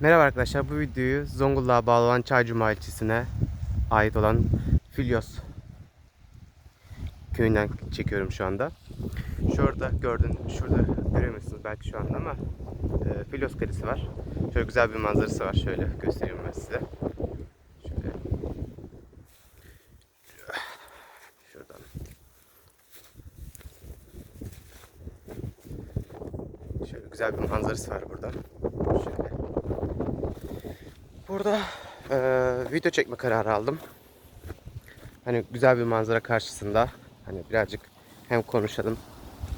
Merhaba arkadaşlar bu videoyu Zonguldak'a bağlı olan Çaycuma ilçesine ait olan Filyos köyünden çekiyorum şu anda. Şurada gördün, şurada göremiyorsunuz belki şu anda ama e, Filyos Kalesi var. Şöyle güzel bir manzarası var. Şöyle göstereyim ben size. Şöyle. Şuradan. Şöyle güzel bir manzarası var burada. Burada eee, video çekme kararı aldım. Hani güzel bir manzara karşısında hani birazcık hem konuşalım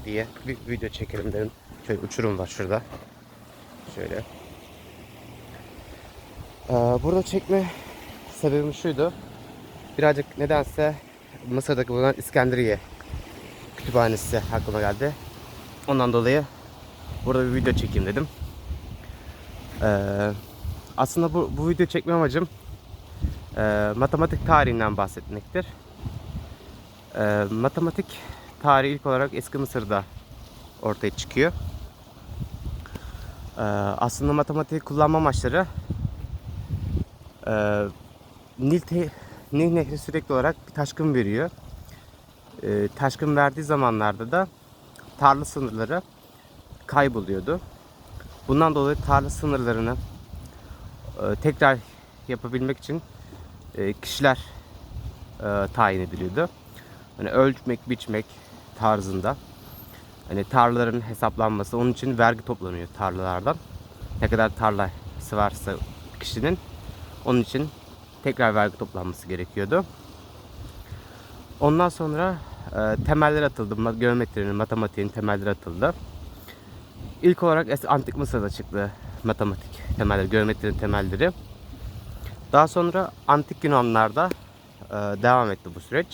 diye bir video çekelim dedim. Şöyle uçurum var şurada. Şöyle. Eee, burada çekme sebebim şuydu. Birazcık nedense Mısır'daki bulunan İskenderiye kütüphanesi aklıma geldi. Ondan dolayı burada bir video çekeyim dedim. Eee aslında bu, bu video çekme amacım e, matematik tarihinden bahsetmektir. E, matematik tarihi ilk olarak eski Mısır'da ortaya çıkıyor. E, aslında matematik kullanma amaçları e, Nil, te- Nil Nehri sürekli olarak bir taşkın veriyor. E, taşkın verdiği zamanlarda da tarla sınırları kayboluyordu. Bundan dolayı tarla sınırlarını tekrar yapabilmek için e, kişiler e, tayin ediliyordu. Hani ölçmek, biçmek tarzında. Hani tarlaların hesaplanması, onun için vergi toplanıyor tarlalardan. Ne kadar tarlası varsa kişinin onun için tekrar vergi toplanması gerekiyordu. Ondan sonra e, temeller atıldı. Geometrinin, matematiğin temelleri atıldı. İlk olarak Antik Mısır'da çıktı matematik temelleri, geometrinin temelleri. Daha sonra Antik Yunanlarda e, devam etti bu süreç.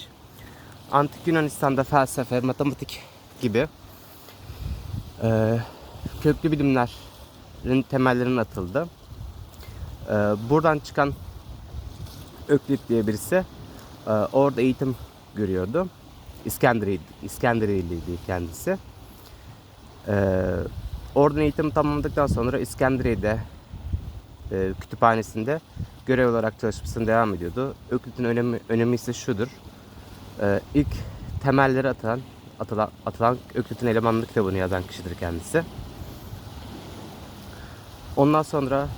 Antik Yunanistan'da felsefe, matematik gibi e, köklü bilimlerin temellerinin atıldı. E, buradan çıkan Öklit diye birisi e, orada eğitim görüyordu. İskenderiye, İskenderiyeliydi kendisi. E, Oradan eğitimi tamamladıktan sonra İskenderiye'de e, kütüphanesinde görev olarak çalışmasına devam ediyordu. Öklit'in önemi, önemi ise şudur. E, ilk temelleri atılan, atılan, atılan Öklit'in elemanlı kitabını yazan kişidir kendisi. Ondan sonra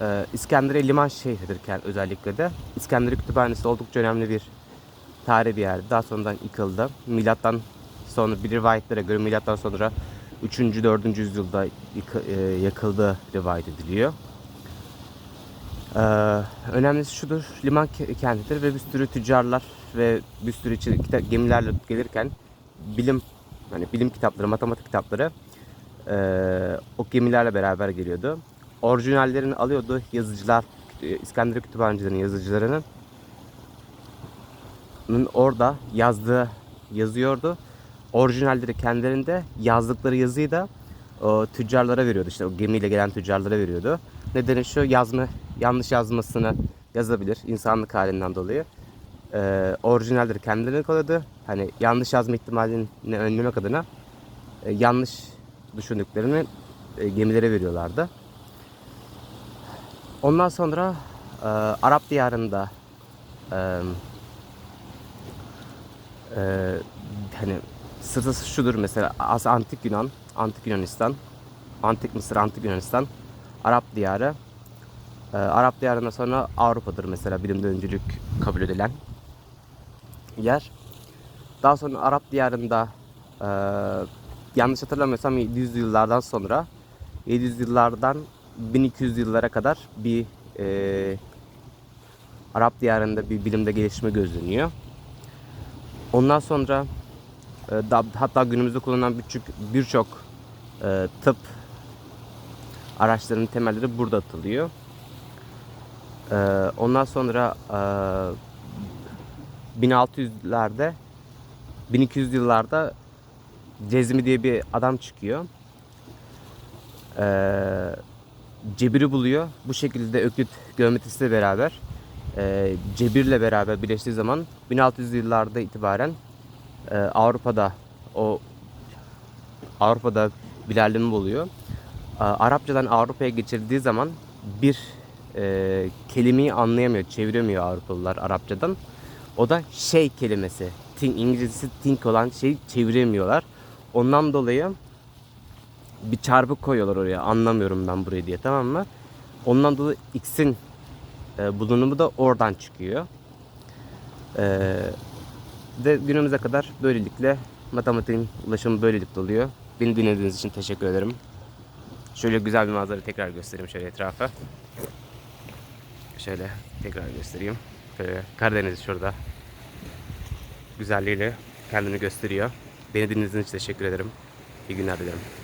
e, İskenderiye liman şehridir özellikle de. İskenderiye Kütüphanesi oldukça önemli bir tarihi bir yer. Daha sonradan yıkıldı. Milattan sonra bir rivayetlere göre milattan sonra 3. 4. yüzyılda e, yakıldığı rivayet ediliyor. Ee, önemlisi şudur, liman ke- kentidir ve bir sürü tüccarlar ve bir sürü gemilerle gelirken bilim, hani bilim kitapları, matematik kitapları e, o gemilerle beraber geliyordu. Orijinallerini alıyordu yazıcılar, e, İskenderiye Kütüphanecilerinin yazıcılarının orada yazdığı yazıyordu orijinalleri kendilerinde yazdıkları yazıyı da o tüccarlara veriyordu. İşte o gemiyle gelen tüccarlara veriyordu. Nedeni şu yazma yanlış yazmasını yazabilir insanlık halinden dolayı. Ee, orijinalleri kendilerine kalıyordu. Hani yanlış yazma ihtimalini önlemek adına e, yanlış düşündüklerini e, gemilere veriyorlardı. Ondan sonra e, Arap diyarında e, e, hani sırası şudur mesela antik Yunan, antik Yunanistan, antik Mısır, antik Yunanistan, Arap diyarı. Ee, Arap diyarından sonra Avrupa'dır mesela bilimde öncülük kabul edilen yer. Daha sonra Arap diyarında e, yanlış hatırlamıyorsam 700 yıllardan sonra 700 yıllardan 1200 yıllara kadar bir e, Arap diyarında bir bilimde gelişme gözleniyor. Ondan sonra e, hatta günümüzde kullanılan birçok birçok e, tıp araçlarının temelleri burada atılıyor. E, ondan sonra e, 1600'lerde 1200 yıllarda Cezmi diye bir adam çıkıyor. E, Cebir'i buluyor. Bu şekilde Öklit geometrisiyle beraber e, Cebir'le beraber birleştiği zaman 1600 yıllarda itibaren e, Avrupa'da o Avrupa'da bir ilerleme oluyor. E, Arapçadan Avrupa'ya geçirdiği zaman bir e, kelimeyi anlayamıyor, çeviremiyor Avrupalılar Arapçadan. O da şey kelimesi. Think, İngilizcesi think olan şeyi çeviremiyorlar. Ondan dolayı bir çarpı koyuyorlar oraya. Anlamıyorum ben burayı diye tamam mı? Ondan dolayı x'in e, bulunumu da oradan çıkıyor. E, ve günümüze kadar böylelikle matematiğin ulaşımı böylelikle oluyor. Beni dinlediğiniz için teşekkür ederim. Şöyle güzel bir manzara tekrar göstereyim şöyle etrafa. Şöyle tekrar göstereyim. Şöyle Karadeniz şurada. Güzelliğiyle kendini gösteriyor. Beni dinlediğiniz için teşekkür ederim. İyi günler dilerim.